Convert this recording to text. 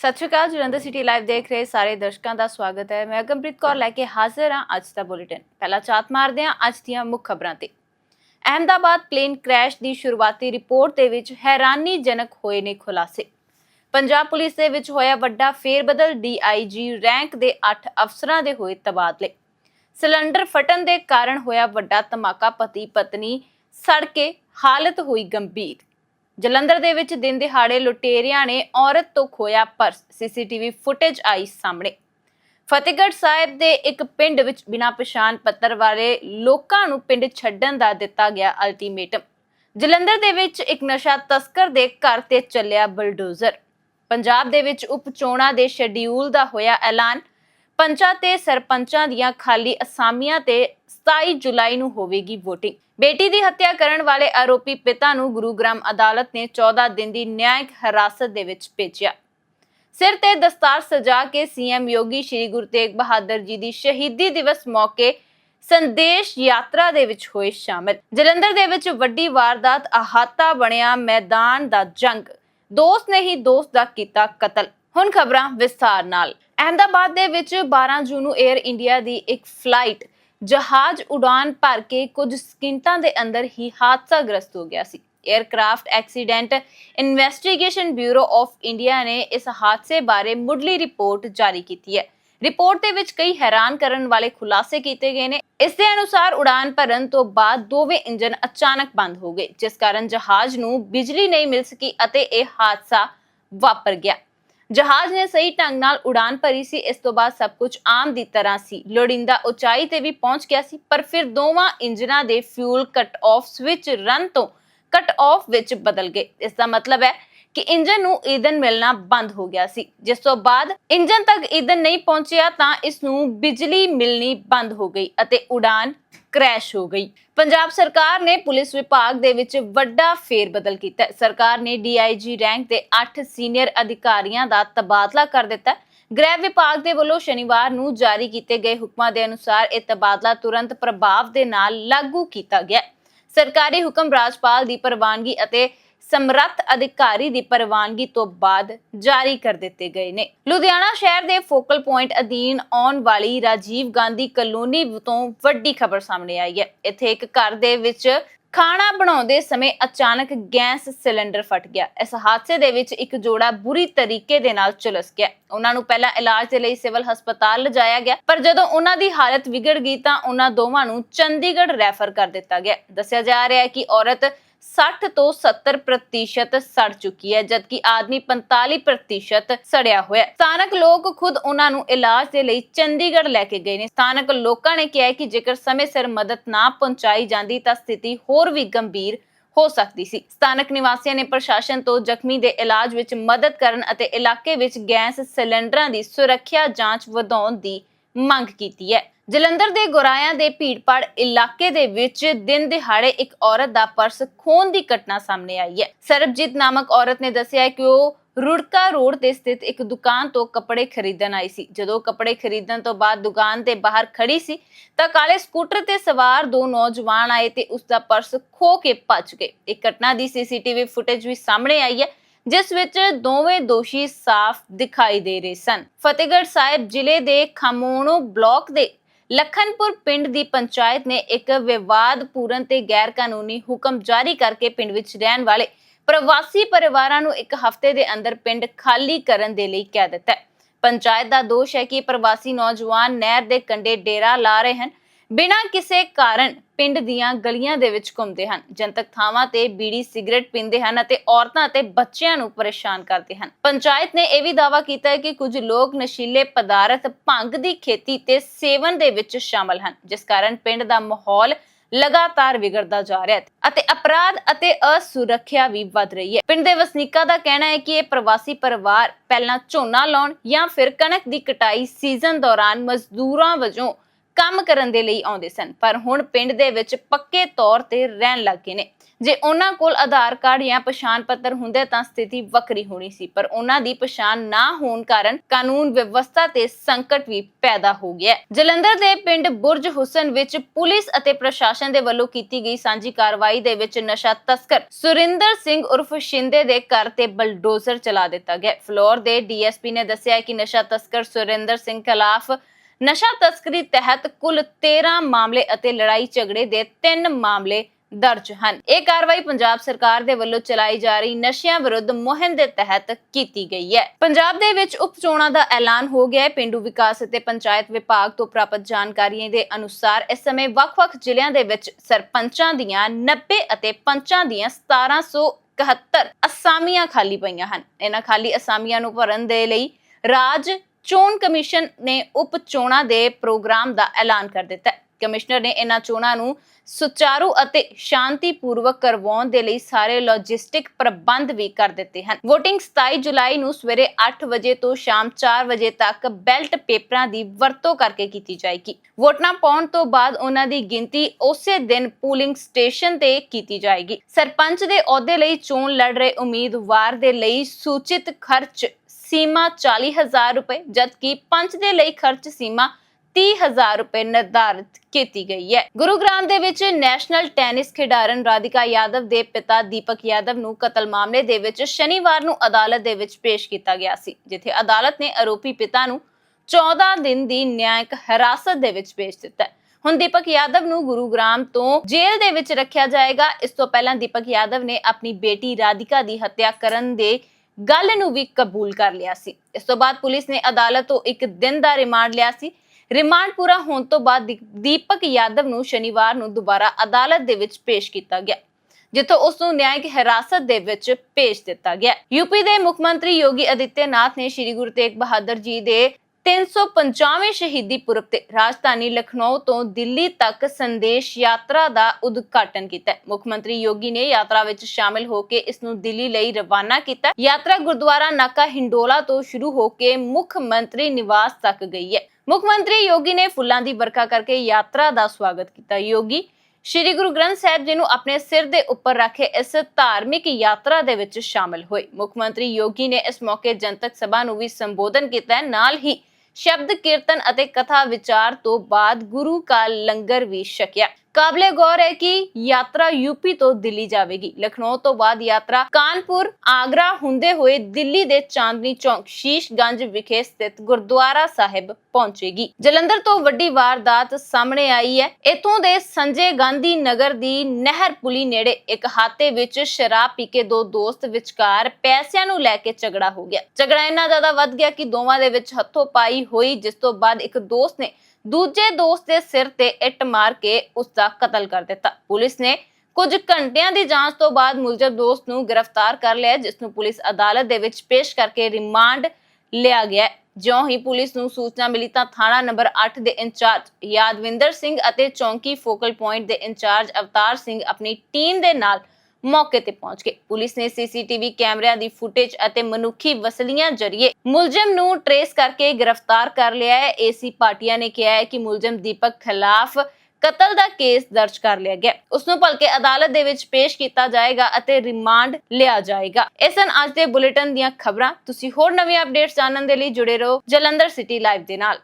ਸਤਿ ਸ਼੍ਰੀ ਅਕਾਲ, Jalandhar city live ਦੇਖ ਰਹੇ ਸਾਰੇ ਦਰਸ਼ਕਾਂ ਦਾ ਸਵਾਗਤ ਹੈ। ਮੈਂ ਅਗਮਪ੍ਰੀਤ ਕੌਰ ਲੈ ਕੇ ਹਾਜ਼ਰ ਹਾਂ ਅੱਜ ਦਾ ਬੁਲੇਟਿਨ। ਪਹਿਲਾਂ ਚਾਤ ਮਾਰਦੇ ਹਾਂ ਅੱਜ ਦੀਆਂ ਮੁੱਖ ਖਬਰਾਂ ਤੇ। ਅਹਿਮਦਾਬਾਦ ਪਲੇਨ ਕ੍ਰੈਸ਼ ਦੀ ਸ਼ੁਰੂਆਤੀ ਰਿਪੋਰਟ ਦੇ ਵਿੱਚ ਹੈਰਾਨੀਜਨਕ ਹੋਏ ਨੇ ਖੁਲਾਸੇ। ਪੰਜਾਬ ਪੁਲਿਸ ਦੇ ਵਿੱਚ ਹੋਇਆ ਵੱਡਾ ਫੇਰਬਦਲ ਡੀਆਈਜੀ ਰੈਂਕ ਦੇ 8 ਅਫਸਰਾਂ ਦੇ ਹੋਏ ਤਬਾਦਲੇ। ਸਿਲੰਡਰ ਫਟਣ ਦੇ ਕਾਰਨ ਹੋਇਆ ਵੱਡਾ ਧਮਾਕਾ ਪਤੀ ਪਤਨੀ ਸੜ ਕੇ ਹਾਲਤ ਹੋਈ ਗੰਭੀਰ। ਜਲੰਧਰ ਦੇ ਵਿੱਚ ਦਿਨ ਦਿਹਾੜੇ ਲੁਟੇਰਿਆਂ ਨੇ ਔਰਤ ਤੋਂ ਖੋਇਆ ਪਰਸ। ਸੀਸੀਟੀਵੀ ਫੁਟੇਜ ਆਈ ਸਾਹਮਣੇ। ਫਤਿਹਗੜ੍ਹ ਸਾਹਿਬ ਦੇ ਇੱਕ ਪਿੰਡ ਵਿੱਚ ਬਿਨਾਂ ਪਛਾਣ ਪੱਤਰ ਵਾਲੇ ਲੋਕਾਂ ਨੂੰ ਪਿੰਡ ਛੱਡਣ ਦਾ ਦਿੱਤਾ ਗਿਆ ਅਲਟੀਮੇਟਮ ਜਲੰਧਰ ਦੇ ਵਿੱਚ ਇੱਕ ਨਸ਼ਾ ਤਸਕਰ ਦੇ ਘਰ ਤੇ ਚੱਲਿਆ ਬਲਡੋਜ਼ਰ। ਪੰਜਾਬ ਦੇ ਵਿੱਚ ਉਪ ਚੋਣਾਂ ਦੇ ਸ਼ੈਡਿਊਲ ਦਾ ਹੋਇਆ ਐਲਾਨ। ਪੰਚਾਂ ਤੇ ਸਰਪੰਚਾਂ ਦੀਆਂ ਖਾਲੀ ਅਸਾਮੀਆਂ ਤੇ 27 ਜੁਲਾਈ ਨੂੰ ਹੋਵੇਗੀ VOTING ਬੇਟੀ ਦੀ ਹੱਤਿਆ ਕਰਨ ਵਾਲੇ ਆਰੋਪੀ ਪਿਤਾ ਨੂੰ ਗੁਰੂਗ੍ਰਾਮ ਅਦਾਲਤ ਨੇ 14 ਦਿਨ ਦੀ ਨਿਆਇਕ ਹਿਰਾਸਤ ਦੇ ਵਿੱਚ ਭੇਜਿਆ। ਸਿਰ ਤੇ ਦਸਤਾਰ ਸਜਾ ਕੇ ਸੀਐਮ ਯੋਗੀ ਸ਼੍ਰੀ ਗੁਰੂ ਤੇਗ ਬਹਾਦਰ ਜੀ ਦੀ ਸ਼ਹੀਦੀ ਦਿਵਸ ਮੌਕੇ ਸੰਦੇਸ਼ ਯਾਤਰਾ ਦੇ ਵਿੱਚ ਹੋਏ ਸ਼ਾਮਿਲ। ਜਲੰਧਰ ਦੇ ਵਿੱਚ ਵੱਡੀ ਵਾਰਦਾਤ, ਅਹਾਤਾ ਬਣਿਆ ਮੈਦਾਨ ਦਾ ਜੰਗ। ਦੋਸਤ ਨੇ ਹੀ ਦੋਸਤ ਦਾ ਕੀਤਾ ਕਤਲ। ਹੁਣ ਖਬਰਾਂ ਵਿਸਥਾਰ ਨਾਲ। ਅਹਿਮਦਾਬਾਦ ਦੇ ਵਿੱਚ 12 ਜੂਨ ਨੂੰ 에ਅਰ ਇੰਡੀਆ ਦੀ ਇੱਕ ਫਲਾਈਟ ਜਹਾਜ਼ ਉਡਾਨ ਭਰ ਕੇ ਕੁਝ ਸਕਿੰਟਾਂ ਦੇ ਅੰਦਰ ਹੀ ਹਾਦਸਾਗ੍ਰਸਤ ਹੋ ਗਿਆ ਸੀ। Aircraft accident investigation bureau of India ਨੇ ਇਸ ਹਾਦਸੇ ਬਾਰੇ ਮੁੱਢਲੀ ਰਿਪੋਰਟ ਜਾਰੀ ਕੀਤੀ ਹੈ। ਰਿਪੋਰਟ ਦੇ ਵਿੱਚ ਕਈ ਹੈਰਾਨ ਕਰਨ ਵਾਲੇ ਖੁਲਾਸੇ ਕੀਤੇ ਗਏ ਨੇ। ਇਸ ਦੇ ਅਨੁਸਾਰ ਉਡਾਨ ਭਰਨ ਤੋਂ ਬਾਅਦ ਦੋਵੇਂ ਇੰਜਨ ਅਚਾਨਕ ਬੰਦ ਹੋ ਗਏ, ਜਿਸ ਕਾਰਨ ਜਹਾਜ਼ ਨੂੰ ਬਿਜਲੀ ਨਹੀਂ ਮਿਲ ਸਕੀ ਅਤੇ ਇਹ ਹਾਦਸਾ ਵਾਪਰ ਗਿਆ। ਜਹਾਜ਼ ਨੇ ਸਹੀ ਢੰਗ ਨਾਲ ਉਡਾਨ ਭਰੀ ਸੀ, ਇਸ ਤੋਂ ਬਾਅਦ ਸਭ ਕੁਝ ਆਮ ਦੀ ਤਰ੍ਹਾਂ ਸੀ। ਲੋੜਿੰਦਾ ਉਚਾਈ ਤੇ ਵੀ ਪਹੁੰਚ ਗਿਆ ਸੀ, ਪਰ ਫਿਰ ਦੋਵਾਂ ਇੰਜਨਾਂ ਦੇ fuel cut off switch run ਤੋਂ ਕੱਟ ਆਫ ਵਿੱਚ ਬਦਲ ਗਏ। ਇਸ ਦਾ ਮਤਲਬ ਹੈ ਕਿ ਇੰਜਨ ਨੂੰ ਈਂਧਨ ਮਿਲਣਾ ਬੰਦ ਹੋ ਗਿਆ ਸੀ। ਜਿਸ ਤੋਂ ਬਾਅਦ ਇੰਜਨ ਤੱਕ ਈਂਧਨ ਨਹੀਂ ਪਹੁੰਚਿਆ ਤਾਂ ਇਸ ਨੂੰ ਬਿਜਲੀ ਮਿਲਣੀ ਬੰਦ ਹੋ ਗਈ ਅਤੇ ਉਡਾਨ ਕ੍ਰੈਸ਼ ਹੋ ਗਈ। ਪੰਜਾਬ ਸਰਕਾਰ ਨੇ ਪੁਲਿਸ ਵਿਭਾਗ ਦੇ ਵਿੱਚ ਵੱਡਾ ਫੇਰਬਦਲ ਕੀਤਾ ਸਰਕਾਰ ਨੇ ਡੀਆਈਜੀ ਰੈਂਕ ਦੇ 8 ਸੀਨੀਅਰ ਅਧਿਕਾਰੀਆਂ ਦਾ ਤਬਾਦਲਾ ਕਰ ਦਿੱਤਾ ਗ੍ਰਹਿ ਵਿਭਾਗ ਦੇ ਵੱਲੋਂ ਸ਼ਨੀਵਾਰ ਨੂੰ ਜਾਰੀ ਕੀਤੇ ਗਏ ਹੁਕਮਾਂ ਦੇ ਅਨੁਸਾਰ ਇਹ ਤਬਾਦਲਾ ਤੁਰੰਤ ਪ੍ਰਭਾਵ ਦੇ ਨਾਲ ਲਾਗੂ ਕੀਤਾ ਗਿਆ ਸਰਕਾਰੀ ਹੁਕਮ ਰਾਜਪਾਲ ਦੀ ਪ੍ਰਵਾਨਗੀ ਅਤੇ ਸਮਰੱਥ ਅਧਿਕਾਰੀ ਦੀ ਪ੍ਰਵਾਨਗੀ ਤੋਂ ਬਾਅਦ ਜਾਰੀ ਕਰ ਦਿੱਤੇ ਗਏ ਨੇ। ਲੁਧਿਆਣਾ ਸ਼ਹਿਰ ਦੇ ਫੋਕਲ ਪੁਆਇੰਟ ਅਧੀਨ ਆਉਣ ਵਾਲੀ ਰਾਜੀਵ ਗਾਂਧੀ ਕਲੋਨੀ ਤੋਂ ਵੱਡੀ ਖਬਰ ਸਾਹਮਣੇ ਆਈ ਹੈ। ਇੱਥੇ ਇੱਕ ਘਰ ਦੇ ਵਿੱਚ ਖਾਣਾ ਬਣਾਉਂਦੇ ਸਮੇਂ ਅਚਾਨਕ ਗੈਸ ਸਿਲੰਡਰ ਫਟ ਗਿਆ। ਇਸ ਹਾਦਸੇ ਦੇ ਵਿੱਚ ਇੱਕ ਜੋੜਾ ਬੁਰੀ ਤਰੀਕੇ ਦੇ ਨਾਲ ਝੁਲਸ ਗਿਆ। ਉਹਨਾਂ ਨੂੰ ਪਹਿਲਾਂ ਇਲਾਜ ਦੇ ਲਈ ਸਿਵਲ ਹਸਪਤਾਲ ਲਿਜਾਇਆ ਗਿਆ, ਪਰ ਜਦੋਂ ਉਹਨਾਂ ਦੀ ਹਾਲਤ ਵਿਗੜ ਗਈ ਤਾਂ ਉਹਨਾਂ ਦੋਵਾਂ ਨੂੰ ਚੰਡੀਗੜ੍ਹ ਰੈਫਰ ਕਰ ਦਿੱਤਾ ਗਿਆ। ਦੱਸਿਆ ਜਾ ਰਿਹਾ ਹੈ ਕਿ ਔਰਤ 60 ਤੋਂ 70% ਸੜ ਚੁੱਕੀ ਹੈ, ਜਦਕਿ ਆਦਮੀ 45% ਸੜਿਆ ਹੋਇਆ ਹੈ। ਸਥਾਨਕ ਲੋਕ ਖੁਦ ਉਹਨਾਂ ਨੂੰ ਇਲਾਜ ਦੇ ਲਈ ਚੰਡੀਗੜ੍ਹ ਲੈ ਕੇ ਗਏ ਨੇ। ਸਥਾਨਕ ਲੋਕਾਂ ਨੇ ਕਿਹਾ ਕਿ ਜੇਕਰ ਸਮੇਂ ਸਿਰ ਮਦਦ ਨਾ ਪਹੁੰਚਾਈ ਜਾਂਦੀ ਤਾਂ ਸਥਿਤੀ ਹੋਰ ਵੀ ਗੰਭੀਰ ਹੋ ਸਕਦੀ ਸੀ। ਸਥਾਨਕ ਨਿਵਾਸੀਆਂ ਨੇ ਪ੍ਰਸ਼ਾਸਨ ਤੋਂ ਜ਼ਖਮੀ ਦੇ ਇਲਾਜ ਵਿੱਚ ਮਦਦ ਕਰਨ ਅਤੇ ਇਲਾਕੇ ਵਿੱਚ ਗੈਸ ਸਿਲੰਡਰਾਂ ਦੀ ਸੁਰੱਖਿਆ ਜਾਂਚ ਵਧਾਉਣ ਦੀ ਮੰਗ ਕੀਤੀ ਹੈ। ਜਲੰਧਰ ਦੇ ਗੁਰਾਇਆਂ ਦੇ ਭੀੜਪਾੜ ਇਲਾਕੇ ਦੇ ਵਿੱਚ ਦਿਨ ਦਿਹਾੜੇ ਇੱਕ ਔਰਤ ਦਾ ਪਰਸ ਖੋਣ ਦੀ ਘਟਨਾ ਸਾਹਮਣੇ ਆਈ ਹੈ। ਸਰਬਜੀਤ ਨਾਮਕ ਔਰਤ ਨੇ ਦੱਸਿਆ ਕਿ ਉਹ ਰੁੜਕਾ ਰੋਡ ਤੇ ਸਥਿਤ ਇੱਕ ਦੁਕਾਨ ਤੋਂ ਕੱਪੜੇ ਖਰੀਦਣ ਆਈ ਸੀ। ਜਦੋਂ ਕੱਪੜੇ ਖਰੀਦਣ ਤੋਂ ਬਾਅਦ ਦੁਕਾਨ ਦੇ ਬਾਹਰ ਖੜੀ ਸੀ, ਤਾਂ ਕਾਲੇ ਸਕੂਟਰ ਤੇ ਸਵਾਰ ਦੋ ਨੌਜਵਾਨ ਆਏ ਤੇ ਉਸ ਦਾ ਪਰਸ ਖੋ ਕੇ ਭੱਜ ਗਏ। ਇਹ ਘਟਨਾ ਦੀ ਸੀਸੀਟੀਵੀ ਫੁਟੇਜ ਵੀ ਸਾਹਮਣੇ ਆਈ ਹੈ। ਜਿਸ ਵਿੱਚ ਦੋਵੇਂ ਦੋਸ਼ੀ ਸਾਫ਼ ਦਿਖਾਈ ਦੇ ਰਹੇ ਸਨ। ਫਤਿਹਗੜ੍ਹ ਸਾਹਿਬ ਜ਼ਿਲ੍ਹੇ ਦੇ ਖਮੋਣੋ ਬਲਾਕ ਦੇ ਲਖਨਪੁਰ ਪਿੰਡ ਦੀ ਪੰਚਾਇਤ ਨੇ ਇੱਕ ਵਿਵਾਦਪੂਰਨ ਤੇ ਗੈਰ ਕਾਨੂੰਨੀ ਹੁਕਮ ਜਾਰੀ ਕਰਕੇ ਪਿੰਡ ਵਿੱਚ ਰਹਿਣ ਵਾਲੇ ਪ੍ਰਵਾਸੀ ਪਰਿਵਾਰਾਂ ਨੂੰ ਇੱਕ ਹਫ਼ਤੇ ਦੇ ਅੰਦਰ ਪਿੰਡ ਖਾਲੀ ਕਰਨ ਦੇ ਲਈ ਕਹਿ ਦਿੱਤਾ ਹੈ। ਪੰਚਾਇਤ ਦਾ ਦੋਸ਼ ਹੈ ਕਿ ਪ੍ਰਵਾਸੀ ਨੌਜਵਾਨ ਨਹਿਰ ਦੇ ਕੰਢੇ ਡੇਰਾ ਲਾ ਰਹੇ ਹਨ। ਬਿਨਾਂ ਕਿਸੇ ਕਾਰਨ ਪਿੰਡ ਦੀਆਂ ਗਲੀਆਂ ਦੇ ਵਿੱਚ ਘੁੰਮਦੇ ਹਨ। ਜਨਤਕ ਥਾਵਾਂ ਤੇ ਬੀੜੀ ਸਿਗਰਟ ਪੀਂਦੇ ਹਨ ਅਤੇ ਔਰਤਾਂ ਅਤੇ ਬੱਚਿਆਂ ਨੂੰ ਪਰੇਸ਼ਾਨ ਕਰਦੇ ਹਨ। ਪੰਚਾਇਤ ਨੇ ਇਹ ਵੀ ਦਾਅਵਾ ਕੀਤਾ ਹੈ ਕਿ ਕੁਝ ਲੋਕ ਨਸ਼ੀਲੇ ਪਦਾਰਥ ਭੰਗ ਦੀ ਖੇਤੀ ਤੇ ਸੇਵਨ ਦੇ ਵਿੱਚ ਸ਼ਾਮਲ ਹਨ, ਜਿਸ ਕਾਰਨ ਪਿੰਡ ਦਾ ਮਾਹੌਲ ਲਗਾਤਾਰ ਵਿਗੜਦਾ ਜਾ ਰਿਹਾ ਹੈ ਅਤੇ ਅਪਰਾਧ ਅਤੇ ਅਸੁਰੱਖਿਆ ਵੀ ਵੱਧ ਰਹੀ ਹੈ। ਪਿੰਡ ਦੇ ਵਸਨੀਕਾਂ ਦਾ ਕਹਿਣਾ ਹੈ ਕਿ ਇਹ ਪ੍ਰਵਾਸੀ ਪਰਿਵਾਰ ਪਹਿਲਾਂ ਝੋਨਾ ਲਾਉਣ ਜਾਂ ਫਿਰ ਕਣਕ ਦੀ ਕਟਾਈ ਸੀਜ਼ਨ ਦੌਰਾਨ ਮਜ਼ਦੂਰਾਂ ਵਜੋਂ ਕੰਮ ਕਰਨ ਦੇ ਲਈ ਆਉਂਦੇ ਸਨ, ਪਰ ਹੁਣ ਪਿੰਡ ਦੇ ਵਿੱਚ ਪੱਕੇ ਤੌਰ ਤੇ ਰਹਿਣ ਲੱਗ ਗਏ ਨੇ। ਜੇ ਉਹਨਾਂ ਕੋਲ ਆਧਾਰ ਕਾਰਡ ਜਾਂ ਪਛਾਣ ਪੱਤਰ ਹੁੰਦੇ ਤਾਂ ਸਥਿਤੀ ਵੱਖਰੀ ਹੋਣੀ ਸੀ, ਪਰ ਉਹਨਾਂ ਦੀ ਪਛਾਣ ਨਾ ਹੋਣ ਕਾਰਨ ਕਾਨੂੰਨ ਵਿਵਸਥਾ ਤੇ ਸੰਕਟ ਵੀ ਪੈਦਾ ਹੋ ਗਿਆ ਜਲੰਧਰ ਦੇ ਪਿੰਡ ਬੁਰਜ ਹੁਸਨ ਵਿੱਚ ਪੁਲਿਸ ਅਤੇ ਪ੍ਰਸ਼ਾਸਨ ਦੇ ਵੱਲੋਂ ਕੀਤੀ ਗਈ ਸਾਂਝੀ ਕਾਰਵਾਈ ਦੇ ਵਿੱਚ ਨਸ਼ਾ ਤਸਕਰ ਸੁਰਿੰਦਰ ਸਿੰਘ ਉਰਫ ਸ਼ਿੰਦੇ ਦੇ ਘਰ ਤੇ ਬਲਡੋਜ਼ਰ ਚਲਾ ਦਿੱਤਾ ਗਿਆ ਫਲੋਰ ਦੇ ਡੀਐਸਪੀ ਨੇ ਦੱਸਿਆ ਕਿ ਨਸ਼ਾ ਤਸਕਰ ਸੁਰਿੰਦਰ ਸਿੰਘ ਖਿਲਾਫ ਨਸ਼ਾ ਤਸਕਰੀ ਤਹਿਤ ਕੁੱਲ 13 ਮਾਮਲੇ ਅਤੇ ਲੜਾਈ ਝਗੜੇ ਦੇ 3 ਮਾਮਲੇ ਦਰਜ ਹਨ। ਇਹ ਕਾਰਵਾਈ ਪੰਜਾਬ ਸਰਕਾਰ ਦੇ ਵੱਲੋਂ ਚਲਾਈ ਜਾ ਰਹੀ ਨਸ਼ਿਆਂ ਵਿਰੁੱਧ ਮੁਹਿੰਮ ਦੇ ਤਹਿਤ ਕੀਤੀ ਗਈ ਹੈ। ਪੰਜਾਬ ਦੇ ਵਿੱਚ ਉਪ ਚੋਣਾਂ ਦਾ ਐਲਾਨ ਹੋ ਗਿਆ ਹੈ। ਪਿੰਡੂ ਵਿਕਾਸ ਅਤੇ ਪੰਚਾਇਤ ਵਿਭਾਗ ਤੋਂ ਪ੍ਰਾਪਤ ਜਾਣਕਾਰੀ ਦੇ ਅਨੁਸਾਰ ਇਸ ਸਮੇਂ ਵੱਖ-ਵੱਖ ਜ਼ਿਲ੍ਹਿਆਂ ਦੇ ਵਿੱਚ ਸਰਪੰਚਾਂ ਦੀਆਂ 90 ਅਤੇ ਪੰਚਾਂ ਦੀਆਂ 1771 ਅਸਾਮੀਆਂ ਖਾਲੀ ਪਈਆਂ ਹਨ। ਇਹਨਾਂ ਖਾਲੀ ਅਸਾਮੀਆਂ ਨੂੰ ਭਰਨ ਦੇ ਲਈ ਰਾਜ ਚੋਣ ਕਮਿਸ਼ਨ ਨੇ ਉਪ ਚੋਣਾਂ ਦੇ ਪ੍ਰੋਗਰਾਮ ਦਾ ਐਲਾਨ ਕਰ ਦਿੱਤਾ ਹੈ। ਕਮਿਸ਼ਨਰ ਨੇ ਇਹਨਾਂ ਚੋਣਾਂ ਨੂੰ ਸੁਚਾਰੂ ਅਤੇ ਸ਼ਾਂਤੀਪੂਰਵਕ ਕਰਵਾਉਣ ਦੇ ਲਈ ਸਾਰੇ ਲੌਜਿਸਟਿਕ ਪ੍ਰਬੰਧ ਵੀ ਕਰ ਦਿੱਤੇ ਹਨ। VOTING 27 ਜੁਲਾਈ ਨੂੰ ਸਵੇਰੇ 8 ਵਜੇ ਤੋਂ ਸ਼ਾਮ 4 ਵਜੇ ਤੱਕ ਬੈਲਟ ਪੇਪਰਾਂ ਦੀ ਵਰਤੋਂ ਕਰਕੇ ਕੀਤੀ ਜਾਏਗੀ। ਵੋਟਾਂ ਪਾਉਣ ਤੋਂ ਬਾਅਦ ਉਹਨਾਂ ਦੀ ਗਿਣਤੀ ਉਸੇ ਦਿਨ ਪੂਲਿੰਗ ਸਟੇਸ਼ਨ ਤੇ ਕੀਤੀ ਜਾਏਗੀ। ਸਰਪੰਚ ਦੇ ਅਹੁਦੇ ਲਈ ਚੋਣ ਲੜ ਰਹੇ ਉਮੀਦਵਾਰ ਦੇ ਲਈ ਸੂਚਿਤ ਖਰਚ ਸੀਮਾ 40000 ਰੁਪਏ, ਜਦਕਿ ਪੰਚ ਦੇ ਲਈ ਖਰਚ ਸੀਮਾ 30000 ਰੁਪਏ ਨਿਰਧਾਰਿਤ ਕੀਤੀ ਗਈ ਹੈ। ਗੁਰੂਗ੍ਰਾਮ ਦੇ ਵਿੱਚ ਨੈਸ਼ਨਲ ਟੈਨਿਸ ਖਿਡਾਰਨ ਰਾਧਿਕਾ ਯਾਦਵ ਦੇ ਪਿਤਾ ਦੀਪਕ ਯਾਦਵ ਨੂੰ ਕਤਲ ਮਾਮਲੇ ਦੇ ਵਿੱਚ ਸ਼ਨੀਵਾਰ ਨੂੰ ਅਦਾਲਤ ਦੇ ਵਿੱਚ ਪੇਸ਼ ਕੀਤਾ ਗਿਆ ਸੀ, ਜਿੱਥੇ ਅਦਾਲਤ ਨੇ ਆਰੋਪੀ ਪਿਤਾ ਨੂੰ 14 ਦਿਨ ਦੀ ਨਿਆਂਇਕ ਹਿਰਾਸਤ ਦੇ ਵਿੱਚ ਭੇਜ ਦਿੱਤਾ ਹੈ। ਹੁਣ ਦੀਪਕ ਯਾਦਵ ਨੂੰ ਗੁਰੂਗ੍ਰਾਮ ਤੋਂ ਜੇਲ੍ਹ ਦੇ ਵਿੱਚ ਰੱਖਿਆ ਜਾਏਗਾ। ਇਸ ਤੋਂ ਪਹਿਲਾਂ ਦੀਪਕ ਯਾਦਵ ਨੇ ਆਪਣੀ ਬੇਟੀ ਰਾਧਿਕਾ ਦੀ ਹੱਤਿਆ ਕਰਨ ਦੇ ਗੱਲ ਨੂੰ ਵੀ ਕਬੂਲ ਕਰ ਲਿਆ ਸੀ। ਇਸ ਤੋਂ ਬਾਅਦ ਪੁਲਿਸ ਨੇ ਅਦਾਲਤ ਤੋਂ ਇੱਕ ਦਿਨ ਦਾ ਰਿਮਾਂਡ ਲਿਆ ਸੀ। ਰਿਮਾਂਡ ਪੂਰਾ ਹੋਣ ਤੋਂ ਬਾਅਦ ਦੀਪਕ ਯਾਦਵ ਨੂੰ ਸ਼ਨੀਵਾਰ ਨੂੰ ਦੁਬਾਰਾ ਅਦਾਲਤ ਦੇ ਵਿੱਚ ਪੇਸ਼ ਕੀਤਾ ਗਿਆ, ਜਿੱਥੋਂ ਉਸ ਨੂੰ ਨਿਆਇਕ ਹਿਰਾਸਤ ਦੇ ਵਿੱਚ ਭੇਜ ਦਿੱਤਾ ਗਿਆ। ਯੂਪੀ ਦੇ ਮੁੱਖ ਮੰਤਰੀ ਯੋਗੀ ਆਦਿੱਤਿਆਨਾਥ ਨੇ ਸ੍ਰੀ ਗੁਰੂ ਤੇਗ ਬਹਾਦਰ ਜੀ ਦੇ 350ਵੇਂ ਸ਼ਹੀਦੀ ਪੁਰਬ ਤੇ ਰਾਜਧਾਨੀ ਲਖਨਊ ਤੋਂ ਦਿੱਲੀ ਤੱਕ ਸੰਦੇਸ਼ ਯਾਤਰਾ ਦਾ ਉਦਘਾਟਨ ਕੀਤਾ ਮੁੱਖ ਮੰਤਰੀ ਯੋਗੀ ਨੇ ਯਾਤਰਾ ਵਿੱਚ ਸ਼ਾਮਿਲ ਹੋ ਕੇ ਇਸ ਨੂੰ ਦਿੱਲੀ ਲਈ ਰਵਾਨਾ ਕੀਤਾ ਯਾਤਰਾ ਗੁਰਦੁਆਰਾ ਨਾਕਾ ਹਿੰਡੋਲਾ ਤੋਂ ਸ਼ੁਰੂ ਹੋ ਕੇ ਮੁੱਖ ਮੰਤਰੀ ਨਿਵਾਸ ਤੱਕ ਗਈ ਹੈ। ਮੁੱਖ ਮੰਤਰੀ ਯੋਗੀ ਨੇ ਫੁੱਲਾਂ ਦੀ ਵਰਖਾ ਕਰਕੇ ਯਾਤਰਾ ਦਾ ਸਵਾਗਤ ਕੀਤਾ। ਯੋਗੀ, ਸ਼੍ਰੀ ਗੁਰੂ ਗ੍ਰੰਥ ਸਾਹਿਬ ਜੀ ਨੂੰ ਆਪਣੇ ਸਿਰ ਦੇ ਉੱਪਰ ਰੱਖੇ ਇਸ ਧਾਰਮਿਕ ਯਾਤਰਾ ਦੇ ਵਿੱਚ ਸ਼ਾਮਿਲ ਹੋਏ। ਮੁੱਖ ਮੰਤਰੀ ਯੋਗੀ ਨੇ ਇਸ ਮੌਕੇ ਜਨਤਕ ਸਭਾ ਨੂੰ ਵੀ ਸੰਬੋਧਨ ਕੀਤਾ ਨਾਲ ਹੀ ਸ਼ਬਦ ਕੀਰਤਨ ਅਤੇ ਕਥਾ ਵਿਚਾਰ ਤੋਂ ਬਾਅਦ ਗੁਰੂ ਕਾ ਲੰਗਰ ਵੀ ਛਕਿਆ। ਕਾਬਲੇ ਗੌਰ ਹੈ ਕਿ ਯਾਤਰਾ ਯੂਪੀ ਤੋਂ ਦਿੱਲੀ ਜਾਵੇਗੀ। ਲਖਨਊ ਤੋਂ ਬਾਅਦ ਯਾਤਰਾ ਕਾਨਪੁਰ, ਆਗਰਾ ਹੁੰਦੇ ਹੋਏ ਦਿੱਲੀ ਦੇ ਚਾਂਦਨੀ ਚੌਕ, ਸ਼ੀਸ਼ਗੰਜ ਵਿਖੇ ਸਥਿਤ ਗੁਰਦੁਆਰਾ ਸਾਹਿਬ ਪਹੁੰਚੇਗੀ। ਜਲੰਧਰ ਤੋਂ ਵੱਡੀ ਵਾਰਦਾਤ ਸਾਹਮਣੇ ਆਈ ਹੈ। ਇਥੋਂ ਦੇ ਸੰਜੇ ਗਾਂਧੀ ਨਗਰ ਦੀ ਨਹਿਰ ਪੁਲੀ ਨੇੜੇ ਇੱਕ ਹਾਤੇ ਵਿੱਚ ਸ਼ਰਾਬ ਪੀ ਕੇ ਦੋ ਦੋਸਤ ਵਿਚਕਾਰ ਪੈਸਿਆਂ ਨੂੰ ਲੈ ਕੇ ਝਗੜਾ ਹੋ ਗਿਆ। ਝਗੜਾ ਇੰਨਾ ਜ਼ਿਆਦਾ ਵੱਧ ਗਿਆ ਕਿ ਦੋਵਾਂ ਦੇ ਵਿੱਚ ਹੱਥੋਂ ਪਾਈ ਹੋਈ, ਜਿਸ ਤੋਂ ਬਾਅਦ ਇੱਕ ਦੋਸਤ ਨੇ ਦੂਜੇ ਦੋਸਤ ਦੇ ਸਿਰ ਤੇ ਇੱਟ ਮਾਰ ਕੇ ਉਸ ਦਾ ਕਤਲ ਕਰ ਦਿੱਤਾ। ਪੁਲਿਸ ਨੇ ਕੁਝ ਘੰਟਿਆਂ ਦੀ ਜਾਂਚ ਤੋਂ ਬਾਅਦ ਮੁਲਜ਼ਮ ਦੋਸਤ ਨੂੰ ਗ੍ਰਿਫਤਾਰ ਕਰ ਲਿਆ, ਜਿਸ ਨੂੰ ਪੁਲਿਸ ਅਦਾਲਤ ਦੇ ਵਿੱਚ ਪੇਸ਼ ਕਰਕੇ ਰਿਮਾਂਡ ਲਿਆ ਗਿਆ ਜਿਉਂ ਹੀ ਪੁਲਿਸ ਨੂੰ ਸੂਚਨਾ ਮਿਲੀ ਤਾਂ ਥਾਣਾ ਨੰਬਰ 8 ਦੇ ਇੰਚਾਰਜ ਯਾਦਵਿੰਦਰ ਸਿੰਘ ਅਤੇ ਚੌਂਕੀ ਫੋਕਲ ਪੁਆਇੰਟ ਦੇ ਇੰਚਾਰਜ ਅਵਤਾਰ ਸਿੰਘ ਆਪਣੀ ਟੀਮ ਦੇ ਨਾਲ ਮੌਕੇ ਤੇ ਪਹੁੰਚ ਗਏ। ਪੁਲਿਸ ਨੇ ਸੀਸੀਟੀਵੀ ਕੈਮਰਿਆਂ ਦੀ ਫੁਟੇਜ ਅਤੇ ਮਨੁੱਖੀ ਵਸਲੀਆਂ ਜਰੀਏ ਮੁਲਜ਼ਮ ਨੂੰ ਟਰੇਸ ਕਰਕੇ ਗ੍ਰਿਫਤਾਰ ਕਰ ਲਿਆ ਹੈ। ਏਸੀ ਪਾਟਿਆ ਨੇ ਕਿਹਾ ਹੈ ਕਿ ਮੁਲਜ਼ਮ ਦੀਪਕ ਖਿਲਾਫ ਕਤਲ ਦਾ ਕੇਸ ਦਰਜ ਕਰ ਲਿਆ ਗਿਆ ਉਸ ਨੂੰ ਭਲਕੇ ਅਦਾਲਤ ਦੇ ਵਿੱਚ ਪੇਸ਼ ਕੀਤਾ ਜਾਏਗਾ ਅਤੇ ਰਿਮਾਂਡ ਲਿਆ ਜਾਏਗਾ। ਇਸ ਹਨ ਅੱਜ ਦੇ ਬੁਲੇਟਿਨ ਦੀਆਂ ਖਬਰਾਂ। ਤੁਸੀਂ ਹੋਰ ਨਵੀਆਂ ਅਪਡੇਟਸ ਜਾਣਨ ਦੇ ਲਈ ਜੁੜੇ ਰਹੋ ਜਲੰਧਰ ਸਿਟੀ ਲਾਈਵ ਦੇ ਨਾਲ।